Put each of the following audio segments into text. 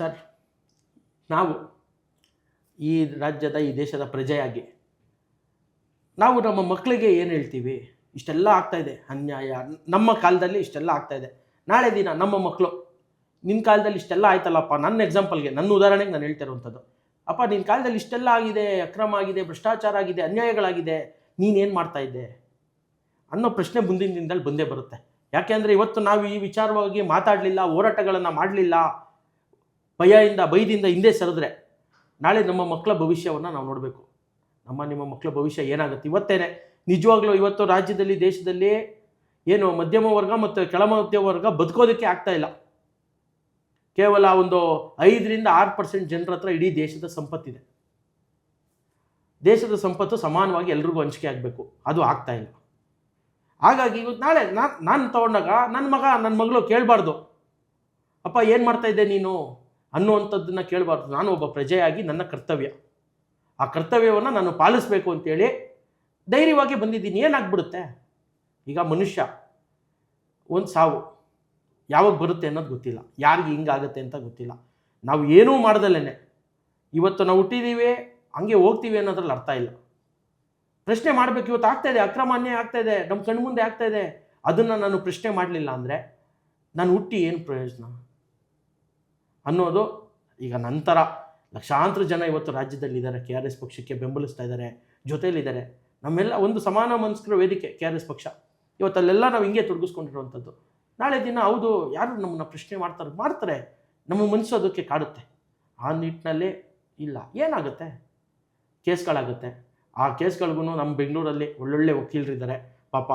Sir, ನಾವು ಈ ರಾಜ್ಯದ, ಈ ದೇಶದ ಪ್ರಜೆಯಾಗಿ, ನಾವು ನಮ್ಮ ಮಕ್ಕಳಿಗೆ ಏನು ಹೇಳ್ತೀವಿ? ಇಷ್ಟೆಲ್ಲ ಆಗ್ತಾಯಿದೆ ಅನ್ಯಾಯ, ನಮ್ಮ ಕಾಲದಲ್ಲಿ ಇಷ್ಟೆಲ್ಲ ಆಗ್ತಾಯಿದೆ ನಾಳೆ ದಿನ ನಮ್ಮ ಮಕ್ಕಳು ನಿನ್ನ ಕಾಲದಲ್ಲಿ ಇಷ್ಟೆಲ್ಲ ಆಯ್ತಲ್ಲಪ್ಪ? ನನ್ನ ಎಕ್ಸಾಂಪಲ್ಗೆ ನನ್ನ ಉದಾಹರಣೆಗೆ ನಾನು ಹೇಳ್ತಿರುವಂಥದ್ದು. ಅಪ್ಪ ನಿನ್ನ ಕಾಲದಲ್ಲಿ ಇಷ್ಟೆಲ್ಲ ಆಗಿದೆ, ಅಕ್ರಮ ಆಗಿದೆ, ಭ್ರಷ್ಟಾಚಾರ ಆಗಿದೆ, ಅನ್ಯಾಯಗಳಾಗಿದೆ ನೀನೇನು ಮಾಡ್ತಾ ಇದ್ದೆ? ಅನ್ನೋ ಪ್ರಶ್ನೆ ಮುಂದಿನ ದಿನದಲ್ಲಿ ಬಂದೇ ಬರುತ್ತೆ. ಯಾಕೆಂದರೆ ಇವತ್ತು ನಾವು ಈ ವಿಚಾರವಾಗಿ ಮಾತಾಡಲಿಲ್ಲ, ಹೋರಾಟಗಳನ್ನು ಮಾಡಲಿಲ್ಲ ಭಯದಿಂದ ಭಯದಿಂದ ಹಿಂದೆ ಸರಿದ್ರೆ, ನಾಳೆ ನಮ್ಮ ಮಕ್ಕಳ ಭವಿಷ್ಯವನ್ನು ನಾವು ನೋಡಬೇಕು. ನಮ್ಮ ನಿಮ್ಮ ಮಕ್ಕಳ ಭವಿಷ್ಯ ಏನಾಗುತ್ತೆ? ಇವತ್ತೇನೆ, ನಿಜವಾಗ್ಲೂ ಇವತ್ತು ರಾಜ್ಯದಲ್ಲಿ, ದೇಶದಲ್ಲಿ ಏನು ಮಧ್ಯಮ ವರ್ಗ ಮತ್ತು ಕೆಳ ಮಧ್ಯಮ ವರ್ಗ ಬದುಕೋದಕ್ಕೆ ಆಗ್ತಾ ಇಲ್ಲ. ಕೇವಲ ಒಂದು ಐದರಿಂದ ಆರು ಪರ್ಸೆಂಟ್ ಜನರ ಹತ್ರ ಇಡೀ ದೇಶದ ಸಂಪತ್ತಿದೆ. ದೇಶದ ಸಂಪತ್ತು ಸಮಾನವಾಗಿ ಎಲ್ರಿಗೂ ಹಂಚಿಕೆ ಆಗಬೇಕು. ಅದು ಆಗ್ತಾ ಇಲ್ಲ. ಹಾಗಾಗಿ ಇವತ್ತು ನಾಳೆ ನಾನು ನಾನು ತಗೊಂಡಾಗ ನನ್ನ ಮಗ ನನ್ನ ಮಗಳು ಕೇಳಬಾರ್ದು. ಅಪ್ಪ ಏನು ಮಾಡ್ತಾ ಇದ್ದೆ ನೀನು? ಅನ್ನುವಂಥದ್ದನ್ನು ಕೇಳಬಾರ್ದು. ನಾನು ಒಬ್ಬ ಪ್ರಜೆಯಾಗಿ ನನ್ನ ಕರ್ತವ್ಯ. ಆ ಕರ್ತವ್ಯವನ್ನು ನಾನು ಪಾಲಿಸಬೇಕು ಅಂತೇಳಿ ಧೈರ್ಯವಾಗಿ ಬಂದಿದ್ದೀನಿ. ಏನಾಗ್ಬಿಡುತ್ತೆ? ಈಗ ಮನುಷ್ಯ ಒಂದು ಸಾವು. ಯಾವಾಗ ಬರುತ್ತೆ ಅನ್ನೋದು ಗೊತ್ತಿಲ್ಲ. ಯಾರಿಗೆ ಹಿಂಗಾಗುತ್ತೆ ಅಂತ ಗೊತ್ತಿಲ್ಲ. ನಾವು ಏನೂ ಮಾಡ್ದಲೇ ಇವತ್ತು ನಾವು ಹುಟ್ಟಿದ್ದೀವಿ ಹಂಗೆ ಹೋಗ್ತೀವಿ ಅನ್ನೋದ್ರಲ್ಲಿ ಅರ್ಥ ಇಲ್ಲ. ಪ್ರಶ್ನೆ ಮಾಡಬೇಕು. ಇವತ್ತು ಆಗ್ತಾ ಇದೆ, ಅಕ್ರಮ ಅನ್ಯಾಯ ಆಗ್ತಾ ಇದೆ, ನಮ್ಮ ಕಣ್ಮುಂದೆ ಆಗ್ತಾ ಇದೆ. ಅದನ್ನು ನಾನು ಪ್ರಶ್ನೆ ಮಾಡಲಿಲ್ಲ ಅಂದರೆ ನಾನು ಹುಟ್ಟಿ ಏನು ಪ್ರಯೋಜನ? ಅನ್ನೋದು ಈಗ ನಂತರ ಲಕ್ಷಾಂತರ ಜನ ಇವತ್ತು ರಾಜ್ಯದಲ್ಲಿದ್ದಾರೆ ಕೆ ಆರ್ ಎಸ್ ಪಕ್ಷಕ್ಕೆ ಬೆಂಬಲಿಸ್ತಾ ಇದ್ದಾರೆ, ಜೊತೆಯಲ್ಲಿದ್ದಾರೆ. ನಮ್ಮೆಲ್ಲ ಒಂದು ಸಮಾನ ಮನಸ್ಕರ ವೇದಿಕೆ ಕೆ ಆರ್ ಎಸ್ ಪಕ್ಷ. ಇವತ್ತಲ್ಲೆಲ್ಲ ನಾವು ಹಿಂಗೆ ತೊಡಗಿಸ್ಕೊಂಡಿರುವಂಥದ್ದು. ನಾಳೆ ದಿನ ಹೌದು, ಯಾರು ನಮ್ಮನ್ನ ಪ್ರಶ್ನೆ ಮಾಡ್ತಾರೆ ಮಾಡ್ತಾರೆ. ನಮ್ಮ ಮನಸ್ಸು ಅದಕ್ಕೆ ಕಾಡುತ್ತೆ. ಆ ನಿಟ್ಟಿನಲ್ಲಿ ಇಲ್ಲ, ಏನಾಗುತ್ತೆ? ಕೇಸ್ಗಳಾಗುತ್ತೆ. ಆ ಕೇಸ್ಗಳಿಗೂ ನಮ್ಮ ಬೆಂಗಳೂರಲ್ಲಿ ಒಳ್ಳೊಳ್ಳೆ ವಕೀಲರಿದ್ದಾರೆ. ಪಾಪ,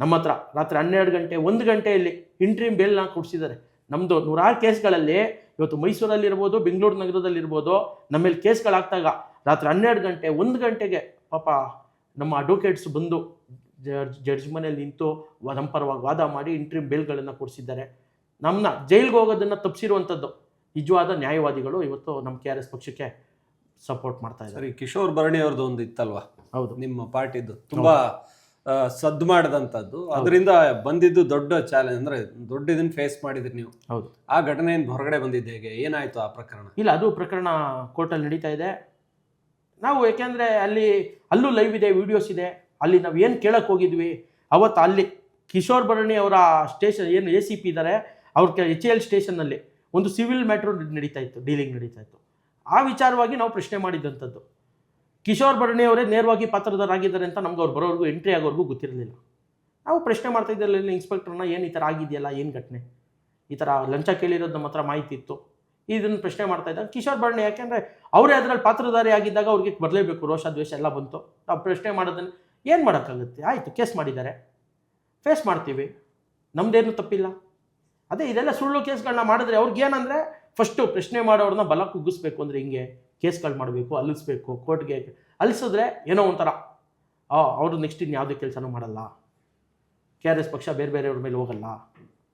ನಮ್ಮ ಹತ್ರ ರಾತ್ರಿ ಹನ್ನೆರಡು ಗಂಟೆ, ಒಂದು ಗಂಟೆಯಲ್ಲಿ ಇಂಟ್ರೀಮ್ ಬೇಲ್ನ ಕೊಡಿಸಿದ್ದಾರೆ. ನಮ್ಮದು ನೂರಾರು ಕೇಸ್ಗಳಲ್ಲಿ ಇವತ್ತು ಮೈಸೂರಲ್ಲಿರ್ಬೋದು ಬೆಂಗಳೂರು ನಗರದಲ್ಲಿರ್ಬೋದು ನಮ್ಮಲ್ಲಿ ಕೇಸ್ಗಳಾಗ್ತಾಗ ರಾತ್ರಿ ಹನ್ನೆರಡು ಗಂಟೆ ಒಂದು ಗಂಟೆಗೆ ಪಾಪ ನಮ್ಮ ಅಡ್ವೊಕೇಟ್ಸ್ ಬಂದು ಜಡ್ಜ್ ಜಡ್ಜ್ ಮನೇಲಿ ನಿಂತು ನಮ್ಮ ಪರವಾಗಿ ವಾದ ಮಾಡಿ ಇಂಟ್ರೀಮ್ ಬೇಲ್ಗಳನ್ನು ಕೊಡಿಸಿದ್ದಾರೆ. ನಮ್ಮನ್ನ ಜೈಲ್ಗೆ ಹೋಗೋದನ್ನು ತಪ್ಪಿಸಿರುವಂಥದ್ದು ನಿಜವಾದ ನ್ಯಾಯವಾದಿಗಳು ಇವತ್ತು ನಮ್ಮ ಕೆ ಆರ್ ಎಸ್ ಪಕ್ಷಕ್ಕೆ ಸಪೋರ್ಟ್ ಮಾಡ್ತಾ ಇದ್ದಾರೆ. ಕಿಶೋರ್ ಭರಣಿ ಅವ್ರದ್ದು ಒಂದು ಇತ್ತಲ್ವಾ? ಹೌದು. ನಿಮ್ಮ ಪಾರ್ಟಿದು. ತುಂಬಾ ಸದ್ದು ಮಾಡಿದಂಥದ್ದು. ಅದರಿಂದ ಬಂದಿದ್ದು ದೊಡ್ಡ ಚಾಲೆಂಜ್ ಅಂದ್ರೆ ದೊಡ್ಡ ಇದನ್ನ ಫೇಸ್ ಮಾಡಿದ್ರಿ ನೀವು. ಹೌದು. ಆ ಘಟನೆಯಿಂದ ಹೊರಗಡೆ ಬಂದಿದ್ದೆ ಹೇಗೆ? ಏನಾಯ್ತು ಆ ಪ್ರಕರಣ? ಇಲ್ಲ ಅದು ಪ್ರಕರಣ ಕೋರ್ಟಲ್ಲಿ ನಡೀತಾ ಇದೆ. ನಾವು ಯಾಕೆಂದ್ರೆ ಅಲ್ಲಿ ಅಲ್ಲೂ ಲೈವ್ ಇದೆ ವಿಡಿಯೋಸ್ ಇದೆ. ಅಲ್ಲಿ ನಾವು ಏನು ಕೇಳಕ್ಕೆ ಹೋಗಿದ್ವಿ? ಅವತ್ತು ಅಲ್ಲಿ ಕಿಶೋರ್ ಭರಣಿ ಅವರ ಸ್ಟೇಷನ್ ಏನು ಎ ಸಿ ಪಿ ಇದ್ದಾರೆ ಅವ್ರ ಎಚ್ ಎಲ್ ಸ್ಟೇಷನ್ನಲ್ಲಿ ಒಂದು ಸಿವಿಲ್ ಮ್ಯಾಟ್ರ್ ನಡೀತಾ ಇತ್ತು ಡೀಲಿಂಗ್ ನಡೀತಾ ಇತ್ತು. ಆ ವಿಚಾರವಾಗಿ ನಾವು ಪ್ರಶ್ನೆ ಮಾಡಿದ್ದಂಥದ್ದು ಕಿಶೋರ್ ಭರಣಿ ಅವರೇ ನೇರವಾಗಿ ಪಾತ್ರಧಾರಾಗಿದ್ದಾರೆ ಅಂತ ನಮ್ಗೆ ಅವ್ರು ಬರೋವರೆಗೂ ಎಂಟ್ರಿ ಆಗೋವರೆಗೂ ಗೊತ್ತಿರಲಿಲ್ಲ. ನಾವು ಪ್ರಶ್ನೆ ಮಾಡ್ತಾ ಇದ್ದಲ್ಲಿ ಇನ್ಸ್ಪೆಕ್ಟರ್ನ ಏನು ಈ ಥರ ಆಗಿದೆಯಲ್ಲ, ಏನು ಘಟನೆ? ಈ ಥರ ಲಂಚ ಕೇಳಿರೋದು ನಮ್ಮ ಹತ್ರ ಮಾಹಿತಿ ಇತ್ತು. ಇದನ್ನು ಪ್ರಶ್ನೆ ಮಾಡ್ತಾ ಇದ್ದಾಗ ಕಿಶೋರ್ ಭರಣಿ ಯಾಕೆಂದರೆ ಅವರೇ ಅದರಲ್ಲಿ ಪಾತ್ರಧಾರಿ ಆಗಿದ್ದಾಗ ಅವ್ರಿಗೆ ಬರಲೇಬೇಕು, ರೋಷ, ದ್ವೇಷ ಎಲ್ಲ ಬಂತು. ನಾವು ಪ್ರಶ್ನೆ ಮಾಡೋದನ್ನು ಏನು ಮಾಡೋಕ್ಕಾಗುತ್ತೆ? ಆಯಿತು ಕೇಸ್ ಮಾಡಿದ್ದಾರೆ. ಫೇಸ್ ಮಾಡ್ತೀವಿ. ನಮ್ಮದೇನು ತಪ್ಪಿಲ್ಲ. ಅದೇ ಇದೆಲ್ಲ ಸುಳ್ಳು ಕೇಸ್ಗಳನ್ನ ಮಾಡಿದ್ರೆ ಅವ್ರಿಗೇನಂದರೆ ಫಸ್ಟು ಪ್ರಶ್ನೆ ಮಾಡೋರನ್ನ ಬಲ ಕುಗ್ಗಿಸ್ಬೇಕು ಅಂದರೆ ಹಿಂಗೆ. ಕೇಸ್ಗಳು ಮಾಡಬೇಕು ಅಲಿಸ್ಬೇಕು ಕೋರ್ಟ್ಗೆ ಅಲಿಸಿದ್ರೆ ಏನೋ ಒಂಥರ. ಅವರು ನೆಕ್ಸ್ಟ್ ಇನ್ನು ಯಾವುದೇ ಕೆಲಸನೂ ಮಾಡಲ್ಲ. ಕೆ ಆರ್ ಎಸ್ ಪಕ್ಷ ಬೇರೆ ಬೇರೆಯವ್ರ ಮೇಲೆ ಹೋಗಲ್ಲ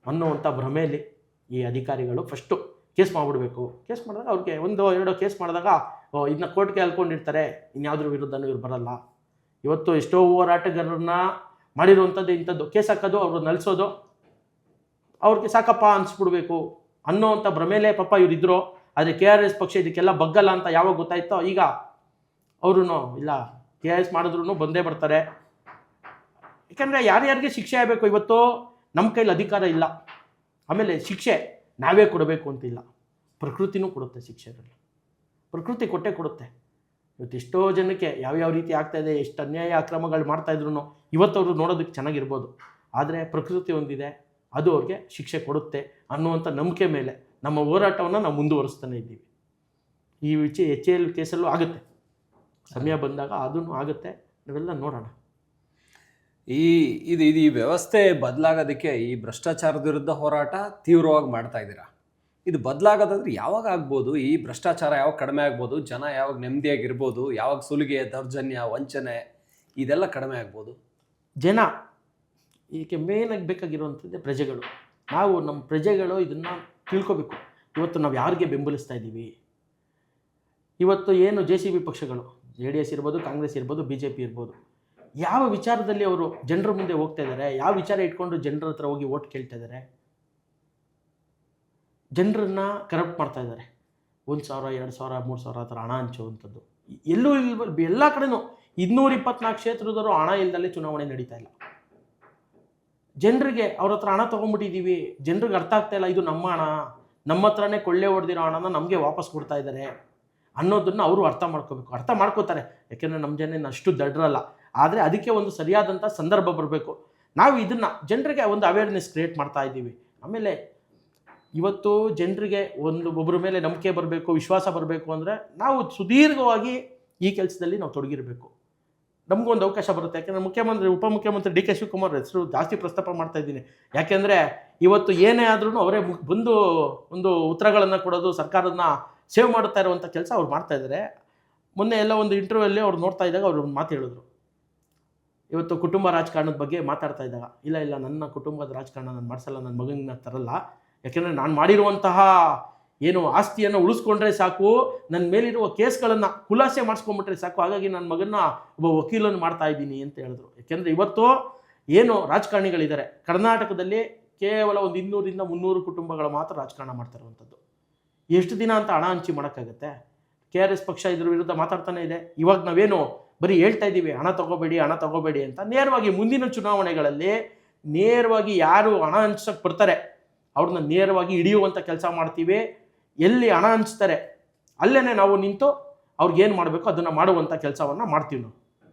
ಅನ್ನೋವಂಥ ಭ್ರಮೆಯಲ್ಲಿ ಈ ಅಧಿಕಾರಿಗಳು ಫಸ್ಟು ಕೇಸ್ ಮಾಡಿಬಿಡ್ಬೇಕು. ಕೇಸ್ ಮಾಡಿದಾಗ ಅವ್ರಿಗೆ ಒಂದು, ಎರಡೋ ಕೇಸ್ ಮಾಡಿದಾಗ ಇದನ್ನ ಕೋರ್ಟ್ಗೆ ಅಲ್ಕೊಂಡಿರ್ತಾರೆ, ಇನ್ಯಾವುದ್ರ ವಿರುದ್ಧನೂ ಇವ್ರು ಬರಲ್ಲ. ಇವತ್ತು ಎಷ್ಟೋ ಹೋರಾಟಗಾರರನ್ನ ಮಾಡಿರುವಂಥದ್ದು ಇಂಥದ್ದು. ಕೇಸ್ ಹಾಕೋದು, ಅವ್ರನ್ನ ನಲ್ಸೋದು, ಅವ್ರಿಗೆ ಸಾಕಪ್ಪ ಅನ್ಸ್ಬಿಡ್ಬೇಕು ಅನ್ನೋವಂಥ ಭ್ರಮೇಲೆ ಪಾಪ ಇವರಿದ್ರು. ಆದರೆ ಕೆ ಆರ್ ಎಸ್ ಪಕ್ಷ ಇದಕ್ಕೆಲ್ಲ ಬಗ್ಗಲ್ಲ ಅಂತ ಯಾವಾಗ ಗೊತ್ತಾಯ್ತೋ, ಈಗ ಅವರು ಇಲ್ಲ ಕೆ ಆರ್ ಎಸ್ ಮಾಡಿದ್ರು ಬಂದೇ ಬರ್ತಾರೆ. ಯಾಕಂದರೆ ಯಾರ್ಯಾರಿಗೆ ಶಿಕ್ಷೆ ಆಗಬೇಕು ಇವತ್ತು? ನಮ್ಮ ಕೈಲಿ ಅಧಿಕಾರ ಇಲ್ಲ. ಆಮೇಲೆ ಶಿಕ್ಷೆ ನಾವೇ ಕೊಡಬೇಕು ಅಂತಿಲ್ಲ ಪ್ರಕೃತಿನೂ ಕೊಡುತ್ತೆ ಶಿಕ್ಷೆಗಳು ಪ್ರಕೃತಿ ಕೊಟ್ಟೇ ಕೊಡುತ್ತೆ. ಇವತ್ತು ಎಷ್ಟೋ ಜನಕ್ಕೆ ಯಾವ್ಯಾವ ರೀತಿ ಆಗ್ತಾ ಇದೆ, ಎಷ್ಟು ಅನ್ಯಾಯ ಅಕ್ರಮಗಳು ಮಾಡ್ತಾಯಿದ್ರು ಇವತ್ತು ಅವರು ನೋಡೋದಕ್ಕೆ ಚೆನ್ನಾಗಿರ್ಬೋದು. ಆದರೆ ಪ್ರಕೃತಿ ಒಂದಿದೆ, ಅದು ಅವ್ರಿಗೆ ಶಿಕ್ಷೆ ಕೊಡುತ್ತೆ ಅನ್ನುವಂಥ ನಂಬಿಕೆ ಮೇಲೆ. ನಮ್ಮ ಹೋರಾಟವನ್ನು ನಾವು ಮುಂದುವರಿಸ್ತಾನೆ ಇದ್ದೀವಿ. ಈ ವಿಚ ಎಚ್ ಎಲ್ ಕೇಸಲ್ಲೂ ಆಗುತ್ತೆ. ಸಮಯ ಬಂದಾಗ ಅದೂ ಆಗುತ್ತೆ. ನಾವೆಲ್ಲ ನೋಡೋಣ. ಈ ಇದು ಇದು ಈ ವ್ಯವಸ್ಥೆ ಬದಲಾಗೋದಕ್ಕೆ ಈ ಭ್ರಷ್ಟಾಚಾರದ ವಿರುದ್ಧ ಹೋರಾಟ ತೀವ್ರವಾಗಿ ಮಾಡ್ತಾ ಇದ್ದೀರಾ? ಇದು ಬದಲಾಗೋದಂದ್ರೆ ಯಾವಾಗ ಆಗ್ಬೋದು? ಈ ಭ್ರಷ್ಟಾಚಾರ ಯಾವಾಗ ಕಡಿಮೆ ಆಗ್ಬೋದು? ಜನ ಯಾವಾಗ ನೆಮ್ಮದಿಯಾಗಿರ್ಬೋದು? ಯಾವಾಗ ಸುಲಿಗೆ ದೌರ್ಜನ್ಯ ವಂಚನೆ ಇದೆಲ್ಲ ಕಡಿಮೆ ಆಗ್ಬೋದು? ಜನ ಇದಕ್ಕೆ ಮೇನಾಗಿ ಬೇಕಾಗಿರುವಂಥದ್ದೇ ಪ್ರಜೆಗಳು. ನಾವು ನಮ್ಮ ಪ್ರಜೆಗಳು ಇದನ್ನು ತಿಳ್ಕೊಬೇಕು. ಇವತ್ತು ನಾವು ಯಾರಿಗೆ ಬೆಂಬಲಿಸ್ತಾ ಇದ್ದೀವಿ? ಇವತ್ತು ಏನು ಜೆ ಸಿ ಬಿ ಪಕ್ಷಗಳು? ಜೆ ಡಿ ಎಸ್ ಇರ್ಬೋದು, ಕಾಂಗ್ರೆಸ್ ಇರ್ಬೋದು ಬಿ ಜೆ ಪಿ ಇರ್ಬೋದು. ಯಾವ ವಿಚಾರದಲ್ಲಿ ಅವರು ಜನರ ಮುಂದೆ ಹೋಗ್ತಾ ಇದ್ದಾರೆ? ಯಾವ ವಿಚಾರ ಇಟ್ಕೊಂಡು ಜನರ ಹತ್ರ ಹೋಗಿ ಓಟ್ ಕೇಳ್ತಾ ಇದ್ದಾರೆ? ಜನರನ್ನ ಕರಪ್ಟ್ ಮಾಡ್ತಾ ಇದ್ದಾರೆ. ಒಂದು ಸಾವಿರ, ಎರಡು ಸಾವಿರ, ಮೂರು ಸಾವಿರ ಥರ ಹಣ ಹಂಚುವಂಥದ್ದು ಎಲ್ಲೂ ಎಲ್ಲ ಕಡೆನೂ. ಇನ್ನೂರ ಇಪ್ಪತ್ನಾಲ್ಕು ಕ್ಷೇತ್ರದವರು ಹಣ ಇಲ್ಲದಲ್ಲೇ ಚುನಾವಣೆ ನಡೀತಾ ಇಲ್ಲ. ಜನರಿಗೆ ಅವ್ರ ಹತ್ರ ಹಣ ತೊಗೊಂಡ್ಬಿಟ್ಟಿದ್ದೀವಿ ಜನರಿಗೆ ಅರ್ಥ ಆಗ್ತಾ ಇಲ್ಲ, ಇದು ನಮ್ಮ ಹಣ, ನಮ್ಮ ಹತ್ರನೇ ಕೊಳ್ಳೆ ಹೊಡೆದಿರೋ ಹಣನ ನಮಗೆ ವಾಪಸ್ ಕೊಡ್ತಾ ಇದ್ದಾರೆ ಅನ್ನೋದನ್ನು ಅವರು ಅರ್ಥ ಮಾಡ್ಕೋಬೇಕು. ಅರ್ಥ ಮಾಡ್ಕೋತಾರೆ, ಯಾಕೆಂದರೆ ನಮ್ಮ ಜನ ಅಷ್ಟು ದಡ್ರಲ್ಲ. ಆದರೆ ಅದಕ್ಕೆ ಒಂದು ಸರಿಯಾದಂಥ ಸಂದರ್ಭ ಬರಬೇಕು. ನಾವು ಇದನ್ನು ಜನರಿಗೆ ಒಂದು ಅವೇರ್ನೆಸ್ ಕ್ರಿಯೇಟ್ ಮಾಡ್ತಾ ಇದ್ದೀವಿ. ಆಮೇಲೆ ಇವತ್ತು ಜನರಿಗೆ ಒಂದು ಒಬ್ಬರ ಮೇಲೆ ನಂಬಿಕೆ ಬರಬೇಕು, ವಿಶ್ವಾಸ ಬರಬೇಕು ಅಂದರೆ ನಾವು ಸುದೀರ್ಘವಾಗಿ ಈ ಕೆಲಸದಲ್ಲಿ ನಾವು ತೊಡಗಿರಬೇಕು. ನಮಗೊಂದು ಅವಕಾಶ ಬರುತ್ತೆ. ಯಾಕೆಂದರೆ ಮುಖ್ಯಮಂತ್ರಿ, ಉಪಮುಖ್ಯಮಂತ್ರಿ ಡಿ ಕೆ ಶಿವಕುಮಾರ್ ಹೆಸರು ಜಾಸ್ತಿ ಪ್ರಸ್ತಾಪ ಮಾಡ್ತಾ ಇದ್ದೀನಿ. ಯಾಕೆಂದರೆ ಇವತ್ತು ಏನೇ ಆದ್ರೂ ಅವರೇ ಬಂದು ಒಂದು ಉತ್ತರಗಳನ್ನು ಕೊಡೋದು ಸರ್ಕಾರದನ್ನ ಸೇವ್ ಮಾಡ್ತಾ ಇರುವಂಥ ಕೆಲಸ ಅವ್ರು ಮಾಡ್ತಾ ಇದ್ದಾರೆ ಮೊನ್ನೆ ಎಲ್ಲ ಒಂದು ಇಂಟರ್ವ್ಯೂಲ್ಲಿ ಅವ್ರು ನೋಡ್ತಾ ಇದ್ದಾಗ ಅವ್ರು ಒಂದು ಮಾತು ಹೇಳಿದ್ರು. ಇವತ್ತು ಕುಟುಂಬ ರಾಜಕಾರಣದ ಬಗ್ಗೆ ಮಾತಾಡ್ತಾ ಇದ್ದಾಗ, ಇಲ್ಲ ಇಲ್ಲ, ನನ್ನ ಕುಟುಂಬದ ರಾಜಕಾರಣ ನಾನು ಮಾಡಿಸಲ್ಲ ನನ್ನ ಮಗನ ತರಲ್ಲ. ಯಾಕೆಂದರೆ ನಾನು ಮಾಡಿರುವಂತಹ ಏನು ಆಸ್ತಿಯನ್ನು ಉಳಿಸ್ಕೊಂಡ್ರೆ ಸಾಕು ನನ್ನ ಮೇಲಿರುವ ಕೇಸ್ಗಳನ್ನು ಖುಲಾಸೆ ಮಾಡಿಸ್ಕೊಂಡ್ಬಿಟ್ರೆ ಸಾಕು, ಹಾಗಾಗಿ ನನ್ನ ಮಗನ್ನ ಒಬ್ಬ ವಕೀಲನ್ನು ಮಾಡ್ತಾ ಇದ್ದೀನಿ ಅಂತ ಹೇಳಿದ್ರು. ಯಾಕೆಂದರೆ ಇವತ್ತು ಏನು ರಾಜಕಾರಣಿಗಳಿದ್ದಾರೆ. ಕರ್ನಾಟಕದಲ್ಲಿ ಕೇವಲ ಒಂದು ಇನ್ನೂರಿಂದ ಮುನ್ನೂರು ಕುಟುಂಬಗಳು ಮಾತ್ರ ರಾಜಕಾರಣ ಮಾಡ್ತಾ ಇರುವಂಥದ್ದು. ಎಷ್ಟು ದಿನ ಅಂತ ಹಣ ಹಂಚಿ ಮಾಡೋಕ್ಕಾಗತ್ತೆ? ಕೆ ಆರ್ ಎಸ್ ಪಕ್ಷ ಇದ್ರ ವಿರುದ್ಧ ಮಾತಾಡ್ತಾನೆ ಇದೆ. ಇವಾಗ ನಾವೇನು ಬರೀ ಹೇಳ್ತಾ ಇದ್ದೀವಿ, ಹಣ ತಗೋಬೇಡಿ ಹಣ ತಗೋಬೇಡಿ ಅಂತ ನೇರವಾಗಿ ಮುಂದಿನ ಚುನಾವಣೆಗಳಲ್ಲಿ ನೇರವಾಗಿ ಯಾರು ಹಣ ಹಂಚಕ್ಕೆ ಬರ್ತಾರೆ, ಅವ್ರನ್ನ ನೇರವಾಗಿ ಹಿಡಿಯುವಂಥ ಕೆಲಸ ಮಾಡ್ತೀವಿ. ಎಲ್ಲಿ ಹಣ ಹಂಚ್ತಾರೆ ಅಲ್ಲೇ ನಾವು ನಿಂತು ಅವ್ರಿಗೇನು ಮಾಡಬೇಕು ಅದನ್ನು ಮಾಡುವಂಥ ಕೆಲಸವನ್ನು ಮಾಡ್ತೀವಿ ನಾವು.